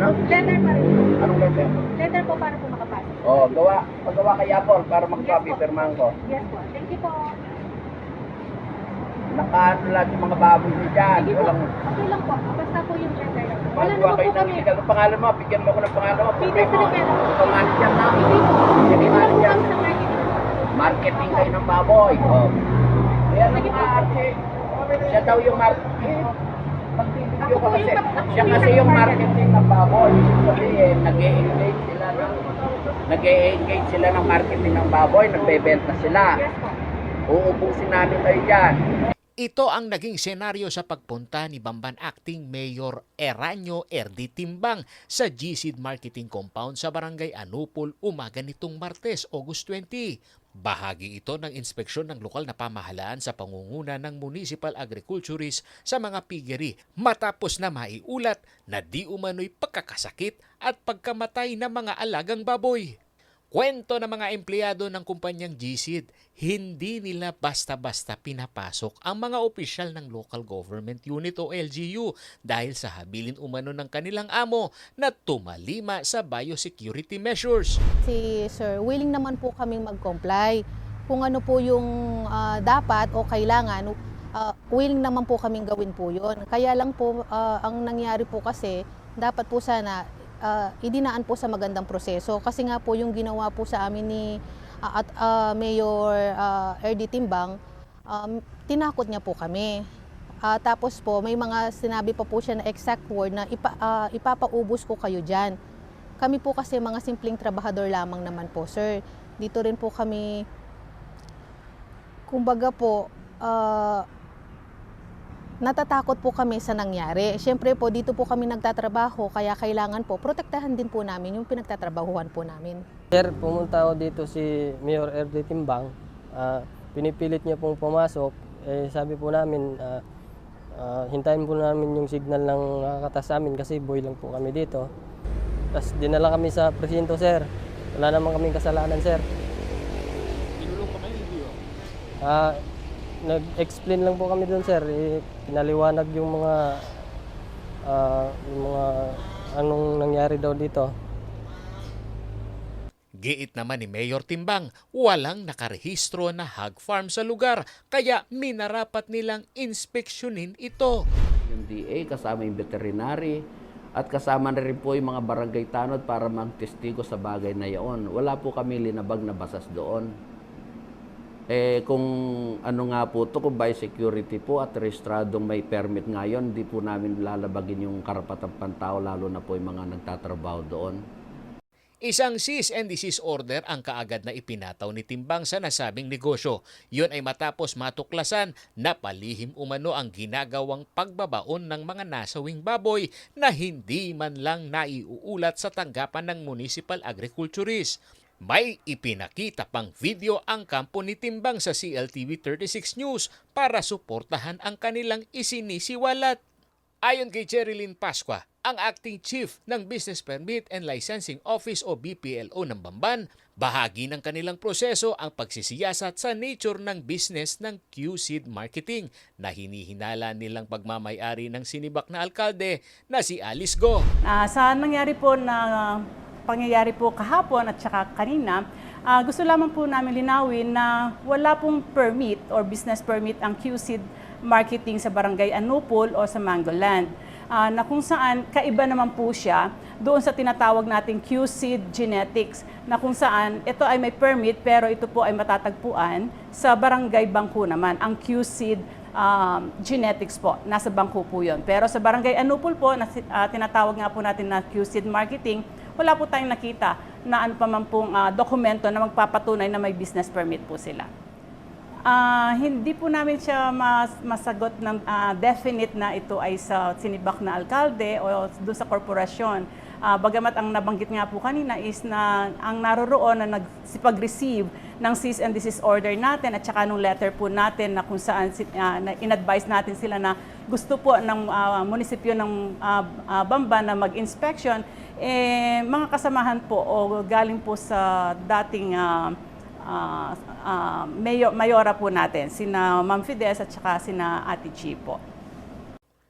ano? Letter pa rin. Anong letter? Letter po para po makapasok. Oh, gawa, pagawa kay Apple para mag-copy, Yes po. pirmahan ko. Yes po. Thank you po. Nakaano lang yung mga baboy niyo dyan. Sige po. Walang, Okay lang po. Basta po yung letter lang. Wala magawa naman kayo po ng kami. legal. Ang pangalan mo, bigyan mo ko ng pangalan mo. Peter Problema mo. Rivera. Ikaw manager na. Hindi po. Manager. sa marketing. Marketing kayo ng baboy. Oh. Kaya Sige po. Siya daw yung marketing. Po kasi. Siya kasi yung marketing. ng baboy. Sabihin, nag-e-engage sila ng nag-e-engage sila ng marketing ng baboy, nagbebenta sila. Uubusin namin kayo dyan. Ito ang naging senaryo sa pagpunta ni Bamban Acting Mayor Eranio Erdi Timbang sa GSID Marketing Compound sa Barangay Anupol umaga nitong Martes, August 20. Bahagi ito ng inspeksyon ng lokal na pamahalaan sa pangunguna ng municipal agriculturist sa mga piggery matapos na maiulat na di umano'y pagkakasakit at pagkamatay ng mga alagang baboy. Kwento ng mga empleyado ng kumpanyang GSID, hindi nila basta-basta pinapasok ang mga opisyal ng local government unit o LGU dahil sa habilin umano ng kanilang amo na tumalima sa biosecurity measures. Si Sir, willing naman po kaming mag-comply. Kung ano po yung ah, dapat o kailangan, ah, willing naman po kaming gawin po yun. Kaya lang po, ah, ang nangyari po kasi, dapat po sana ah, idinaan po sa magandang proseso. Kasi nga po yung ginawa po sa amin ni ah, at ah, Mayor uh, Erdi Timbang, um, tinakot niya po kami. Ah, tapos po, may mga sinabi pa po siya na exact word na ipa, ah, ipapaubos ko kayo dyan. Kami po kasi mga simpleng trabahador lamang naman po, sir. Dito rin po kami, kumbaga po, ah, natatakot po kami sa nangyari. Siyempre po, dito po kami nagtatrabaho, kaya kailangan po, protektahan din po namin yung pinagtatrabahuhan po namin. Sir, pumunta ako dito si Mayor Erdi Timbang. Ah, pinipilit niya pong pumasok. Eh, sabi po namin, ah, ah, hintayin po namin yung signal ng nakakatas sa amin kasi boy lang po kami dito. Tapos dinala kami sa presinto, sir. Wala naman kaming kasalanan, sir. Ah, nag-explain lang po kami doon, sir. Eh, pinaliwanag yung mga ah, yung mga anong nangyari daw dito. Giit naman ni Mayor Timbang, walang nakarehistro na hog farm sa lugar kaya minarapat nilang inspeksyonin ito. Yung DA, kasama yung veterinary, at kasama na rin po yung mga barangay tanod para magtestigo sa bagay na iyon. Wala po kami linabag na basas doon. Eh, kung ano nga po to kung by security po at rehistradong may permit ngayon, di po namin lalabagin yung karapatang pantao, lalo na po yung mga nagtatrabaho doon. Isang cease and desist order ang kaagad na ipinataw ni Timbang sa nasabing negosyo. Yun ay matapos matuklasan na palihim umano ang ginagawang pagbabaon ng mga nasawing baboy na hindi man lang naiuulat sa tanggapan ng municipal agriculturist. May ipinakita pang video ang kampo ni Timbang sa CLTV 36 News para suportahan ang kanilang isinisiwalat. Ayon kay Jerilyn Pasqua, ang acting chief ng Business Permit and Licensing Office o BPLO ng Bamban, bahagi ng kanilang proseso ang pagsisiyasat sa nature ng business ng QSID Marketing na hinihinala nilang pagmamayari ng sinibak na alkalde na si Alice Go. Ah, sa nangyari po na pangyayari po kahapon at saka kanina, ah, gusto lamang po namin linawin na wala pong permit or business permit ang QSID marketing sa Barangay Anupol o sa Mangoland. Ah, na kung saan kaiba naman po siya doon sa tinatawag nating QSID Genetics na kung saan ito ay may permit pero ito po ay matatagpuan sa Barangay Bangko naman, ang QSID um, genetics po. Nasa bangko po yun. Pero sa Barangay Anupol po, na, ah, tinatawag nga po natin na QSID marketing, wala po tayong nakita na ano pa man pong ah, dokumento na magpapatunay na may business permit po sila. Ah, hindi po namin siya mas, masagot ng ah, definite na ito ay sa sinibak na alkalde o doon sa korporasyon. Ah, bagamat ang nabanggit nga po kanina is na ang naroroon na nagsipag-receive ng cease and desist order natin at saka nung letter po natin na kung saan ah, na in-advise natin sila na gusto po ng ah, munisipyo ng ah, ah, Bamba na mag-inspection, eh, mga kasamahan po o galing po sa dating ah, ah, ah, mayo, mayora po natin, sina Ma'am Fides at saka sina Ate Chi po.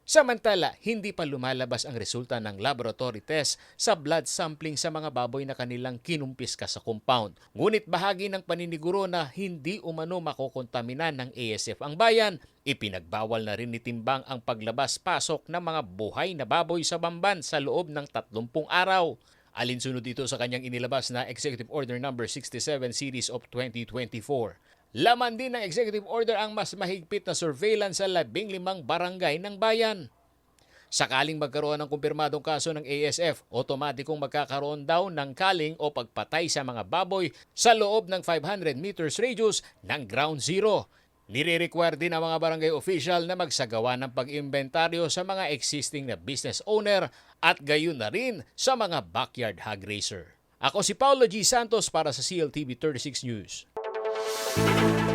Samantala, hindi pa lumalabas ang resulta ng laboratory test sa blood sampling sa mga baboy na kanilang kinumpiska sa compound. Ngunit bahagi ng paniniguro na hindi umano makokontaminan ng ASF ang bayan, ipinagbawal na rin ni Timbang ang paglabas-pasok ng mga buhay na baboy sa Bamban sa loob ng 30 araw. Alinsunod dito sa kanyang inilabas na Executive Order No. 67 Series of 2024. Laman din ng executive order ang mas mahigpit na surveillance sa labing limang barangay ng bayan. Sakaling magkaroon ng kumpirmadong kaso ng ASF, otomatikong magkakaroon daw ng kaling o pagpatay sa mga baboy sa loob ng 500 meters radius ng ground zero. Nire-require din ang mga barangay official na magsagawa ng pag-imbentaryo sa mga existing na business owner at gayon na rin sa mga backyard hog racer. Ako si Paulo G. Santos para sa CLTV 36 News. Thank you.